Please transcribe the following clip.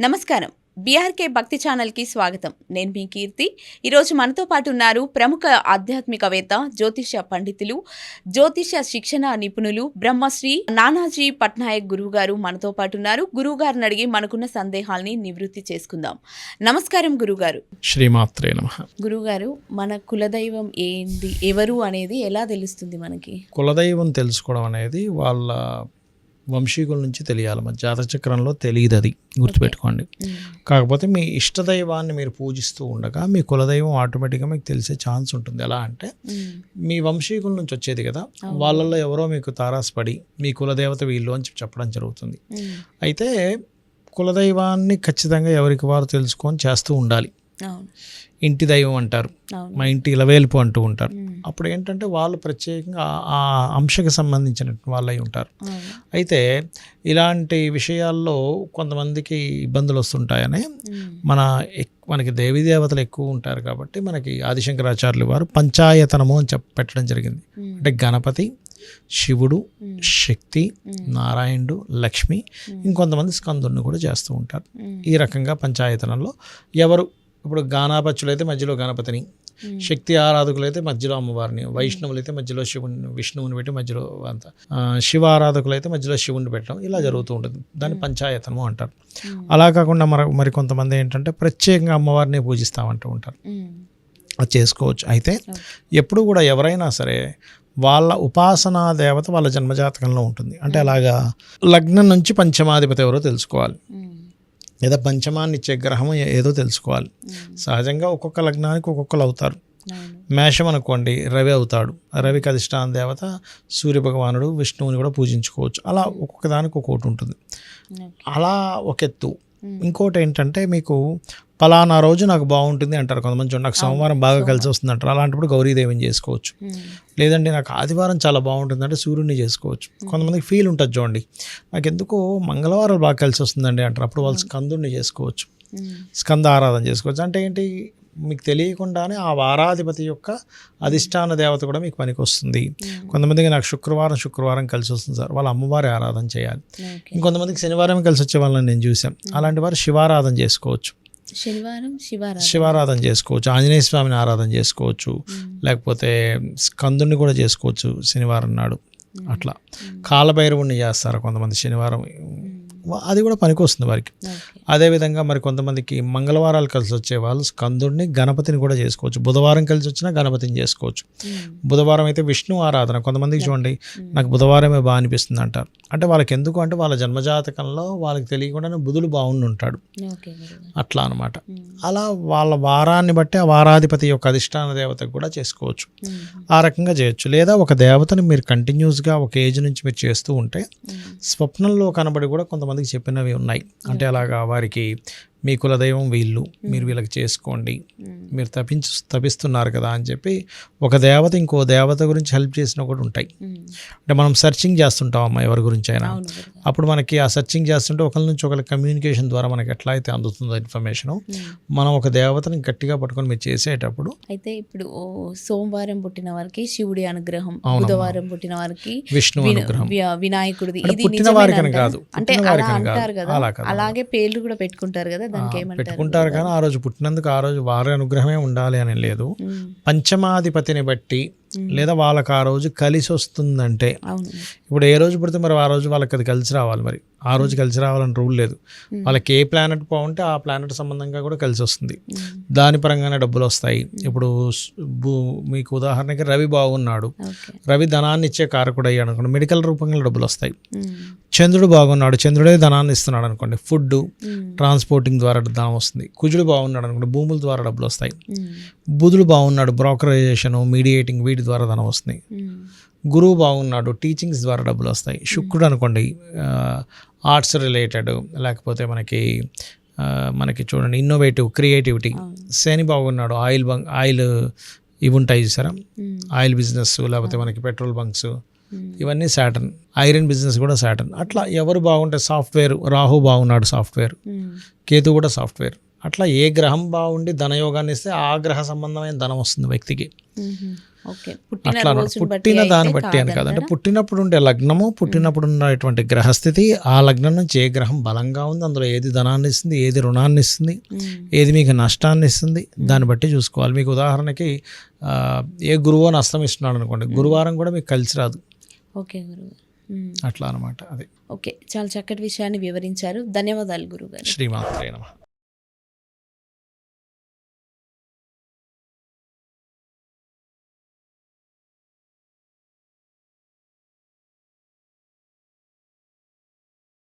నమస్కారం. బీఆర్కే భక్తి ఛానల్కి స్వాగతం. నేను మీ కీర్తి. ఈరోజు మనతో పాటు ఉన్నారు ప్రముఖ ఆధ్యాత్మికవేత్త జ్యోతిష పండితులు జ్యోతిష శిక్షణ నిపుణులు బ్రహ్మశ్రీ నానాజీ పట్నాయక్ గురువు గారు మనతో పాటు ఉన్నారు. గురువు గారిని అడిగి మనకున్న సందేహాల్ని నివృత్తి చేసుకుందాం. నమస్కారం గురుగారు శ్రీమాత్రే నమ. గురుగారు మన కులదైవం ఏంది? ఎవరు అనేది ఎలా తెలుస్తుంది మనకి? కులదైవం తెలుసుకోవడం అనేది వాళ్ళ వంశీకుల నుంచి తెలియాలి. మన జాతచక్రంలో తెలియదు అది. గుర్తుపెట్టుకోండి. కాకపోతే మీ ఇష్టదైవాన్ని మీరు పూజిస్తూ ఉండగా మీ కులదైవం ఆటోమేటిక్గా మీకు తెలిసే ఛాన్స్ ఉంటుంది. ఎలా అంటే మీ వంశీకుల నుంచి వచ్చేది కదా వాళ్ళల్లో ఎవరో మీకు తారాసపడి మీ కులదేవత వీళ్ళు అని చెప్పి చెప్పడం జరుగుతుంది. అయితే కులదైవాన్ని ఖచ్చితంగా ఎవరికి వారు తెలుసుకొని చేస్తూ ఉండాలి. ఇంటి దైవం అంటారు మా ఇంటి ఇలవేలుపు అంటూ ఉంటారు. అప్పుడు ఏంటంటే వాళ్ళు ప్రత్యేకంగా ఆ- అంశకి సంబంధించిన వాళ్ళై ఉంటారు అయితే ఇలాంటి విషయాల్లో కొంతమందికి ఇబ్బందులు వస్తుంటాయని. మన ఎక్- మనకి దేవీ దేవతలు ఎక్కువ ఉంటారు కాబట్టి మనకి ఆదిశంకరాచార్యులు వారు పంచాయతనము అని చెప్ప పెట్టడం జరిగింది. అంటే గణపతి శివుడు. శక్తి. నారాయణుడు లక్ష్మి ఇంకొంతమంది స్కందుని కూడా చేస్తూ ఉంటారు. ఈ రకంగా పంచాయతనంలో ఎవరు ఇప్పుడు గానాపచ్చులు అయితే మధ్యలో గణపతిని. శక్తి ఆరాధకులు అయితే మధ్యలో అమ్మవారిని వైష్ణవులు అయితే మధ్యలో శివుని విష్ణువుని పెట్టి మధ్యలో అంత శివ ఆరాధకులు అయితే మధ్యలో శివుని పెట్టడం ఇలా జరుగుతూ ఉంటుంది దాన్ని పంచాయతనము అంటారు. అలా కాకుండా మరి మరి కొంతమంది ఏంటంటే ప్రత్యేకంగా అమ్మవారిని పూజిస్తామంటూ ఉంటారు. అది చేసుకోవచ్చు అయితే. ఎప్పుడు కూడా ఎవరైనా సరే వాళ్ళ ఉపాసనా దేవత వాళ్ళ జన్మజాతకంలో ఉంటుంది అంటే అలాగా లగ్నం నుంచి పంచమాధిపతి ఎవరో తెలుసుకోవాలి. లేదా పంచమాన్ని ఇచ్చే గ్రహం ఏదో తెలుసుకోవాలి ఉమ్. సహజంగా ఒక్కొక్క లగ్నానికి ఒక్కొక్కరు అవుతారు మేషం అనుకోండి రవి అవుతాడు రవికి అధిష్టాన దేవత సూర్య భగవానుడు విష్ణువుని కూడా పూజించుకోవచ్చు అలా ఒక్కొక్క దానికి ఒక్కొక్కటి ఉంటుంది ఓకే. అలా ఒక ఎత్తు. ఇంకోటి ఏంటంటే మీకు పలానా రోజు నాకు బాగుంటుంది అంటారు కొంతమంది చూడండి, నాకు సోమవారం బాగా కలిసి వస్తుంది అంటారు అలాంటప్పుడు గౌరీదేవిని చేసుకోవచ్చు. లేదంటే నాకు ఆదివారం చాలా బాగుంటుంది అంటే సూర్యుడిని చేసుకోవచ్చు. కొంతమందికి ఫీల్ ఉంటుంది చూడండి. నాకు ఎందుకో మంగళవారం బాగా కలిసి వస్తుందండి అంటారు. అప్పుడు వాళ్ళు స్కందుడిని చేసుకోవచ్చు. స్కంద ఆరాధన చేసుకోవచ్చు. అంటే ఏంటి? మీకు తెలియకుండానే ఆ వారాధిపతి యొక్క అధిష్టాన దేవత కూడా మీకు పనికి వస్తుంది కొంతమందికి నాకు శుక్రవారం శుక్రవారం కలిసి వస్తుంది సార్. వాళ్ళ అమ్మవారి ఆరాధన చేయాలి. ఇంకొంతమందికి శనివారం కలిసి వచ్చే వాళ్ళని నేను చూసాం అలాంటి వారు శివారాధన చేసుకోవచ్చు. శనివారం శివారాధన. శివారాధన చేసుకోవచ్చు. ఆంజనేయ స్వామిని ఆరాధన చేసుకోవచ్చు. లేకపోతే స్కందుని కూడా చేసుకోవచ్చు శనివారం నాడు. అట్లా. కాలభైరవుణ్ణి చేస్తారు కొంతమంది శనివారం. అది కూడా పనికి వస్తుంది వారికి. అదేవిధంగా మరి కొంతమందికి మంగళవారాలు కలిసి వచ్చే వాళ్ళు స్కందుడిని గణపతిని కూడా చేసుకోవచ్చు బుధవారం కలిసి వచ్చినా గణపతిని చేసుకోవచ్చు. బుధవారం అయితే విష్ణు ఆరాధన కొంతమందికి చూడండి నాకు బుధవారమే బాగా అనిపిస్తుంది అంటారు అంటే వాళ్ళకి ఎందుకు అంటే వాళ్ళ జన్మజాతకంలో వాళ్ళకి తెలియకుండానే బుధుడు బాగుండి ఉంటాడు. అట్లా అనమాట. అలా వాళ్ళ వారాన్ని బట్టి ఆ వారాధిపతి యొక్క అధిష్టాన దేవతకు కూడా చేసుకోవచ్చు. ఆ రకంగా చేయొచ్చు లేదా ఒక దేవతని మీరు కంటిన్యూస్గా ఒక ఏజ్ నుంచి మీరు చేస్తూ ఉంటే. స్వప్నంలో కనబడి కూడా కొంతమందికి చెప్పినవి ఉన్నాయి. అంటే అలాగా వారికి మీ కులదైవం వీళ్ళు మీరు వీళ్ళకి చేసుకోండి. మీరు తప్పించు తపిస్తున్నారు కదా అని చెప్పి ఒక దేవత ఇంకో దేవత గురించి హెల్ప్ చేసిన కూడా ఉంటాయి. అంటే మనం సెర్చింగ్ చేస్తుంటాం అమ్మ ఎవరి గురించి అయినా. అప్పుడు మనకి ఆ సెర్చింగ్ చేస్తుంటే ఒకరి నుంచి ఒకరి కమ్యూనికేషన్ ద్వారా మనకి ఎట్లా అయితే అందుతుందో ఇన్ఫర్మేషన్. మనం ఒక దేవతని గట్టిగా పట్టుకొని మీరు చేసేటప్పుడు అయితే ఇప్పుడు సోమవారం పుట్టిన వారికి శివుడి అనుగ్రహం. బుధవారం పుట్టిన వారికి విష్ణు అనుగ్రహం వినాయకుడిది ఇది పుట్టిన వారికని అంటారా? కాదు, అంటే అలా. అంటారు కాదు. అలాగే పేర్లు కూడా పెట్టుకుంటారు కదా దానికి ఏమంటారు పెట్టుకుంటారు కానీ ఆ రోజు పుట్టినందుకు ఆ రోజు వారి అనుగ్రహమే ఉండాలి అని లేదు. పంచమాధిపతిని బట్టి లేదా వాళ్ళకి ఆ రోజు కలిసి వస్తుందంటే. ఇప్పుడు ఏ రోజు పుడితే మరి ఆ రోజు వాళ్ళకి అది కలిసి రావాలి మరి. ఆ రోజు కలిసి రావాలని రూల్ లేదు. వాళ్ళకి ఏ ప్లానెట్ బాగుంటే ఆ ప్లానెట్ సంబంధంగా కూడా కలిసి వస్తుంది. దాని పరంగానే డబ్బులు వస్తాయి. ఇప్పుడు మీకు ఉదాహరణకి రవి బాగున్నాడు రవి ధనాన్ని ఇచ్చే కారకుడు అయ్యాడు అనుకోండి. మెడికల్ రూపంలో డబ్బులు వస్తాయి. చంద్రుడు బాగున్నాడు చంద్రుడే ధనాన్ని ఇస్తున్నాడు అనుకోండి. ఫుడ్. ట్రాన్స్పోర్టింగ్ ద్వారా ధనం వస్తుంది. కుజుడు బాగున్నాడు అనుకోండి. భూముల ద్వారా డబ్బులు వస్తాయి. బుధుడు బాగున్నాడు. బ్రోకరైజేషన్ మీడియేటింగ్ వీటి ద్వారా ధనం వస్తుంది. ఉమ్. గురువు బాగున్నాడు టీచింగ్స్ ద్వారా డబ్బులు వస్తాయి. శుక్రుడు అనుకోండి ఆర్ట్స్ రిలేటెడ్ లేకపోతే మనకి మనకి చూడండి ఇన్నోవేటివ్ క్రియేటివిటీ శని బాగున్నాడు ఆయిల్ బంక్ ఆయిల్ ఇవి ఉంటాయి చూసారా? ఉమ్. ఆయిల్ బిజినెస్ లేకపోతే మనకి పెట్రోల్ బంక్స్. ఇవన్నీ సాటర్న్. ఐరన్ బిజినెస్ కూడా సాటర్న్. అట్లా ఎవరు బాగుంటే సాఫ్ట్వేర్ రాహు బాగున్నాడు సాఫ్ట్వేర్. కేతు కూడా సాఫ్ట్వేర్. అట్లా ఏ గ్రహం బాగుండి ధనయోగాన్ని ఇస్తే ఆ గ్రహ సంబంధమైన ధనం వస్తుంది వ్యక్తికి. అట్లా పుట్టిన దాన్ని బట్టి అని కాదు. అంటే కాదంటారా? పుట్టినప్పుడు ఉండే లగ్నము పుట్టినప్పుడు ఉన్నటువంటి గ్రహస్థితి ఆ లగ్నం నుంచి ఏ గ్రహం బలంగా ఉంది అందులో ఏది ధనాన్ని ఇస్తుంది ఏది రుణాన్ని ఇస్తుంది. ఏది మీకు నష్టాన్ని ఇస్తుంది దాన్ని బట్టి చూసుకోవాలి. మీకు ఉదాహరణకి ఏ గురువు అని అస్తం ఇస్తున్నాడు అనుకోండి గురువారం కూడా మీకు కలిసి రాదు. ఓకే గురువు. అట్లా అనమాట అది. ఓకే. చాలా చక్కటి విషయాన్ని వివరించారు. ధన్యవాదాలు గురుగారు. శ్రీమాత్రే నమ.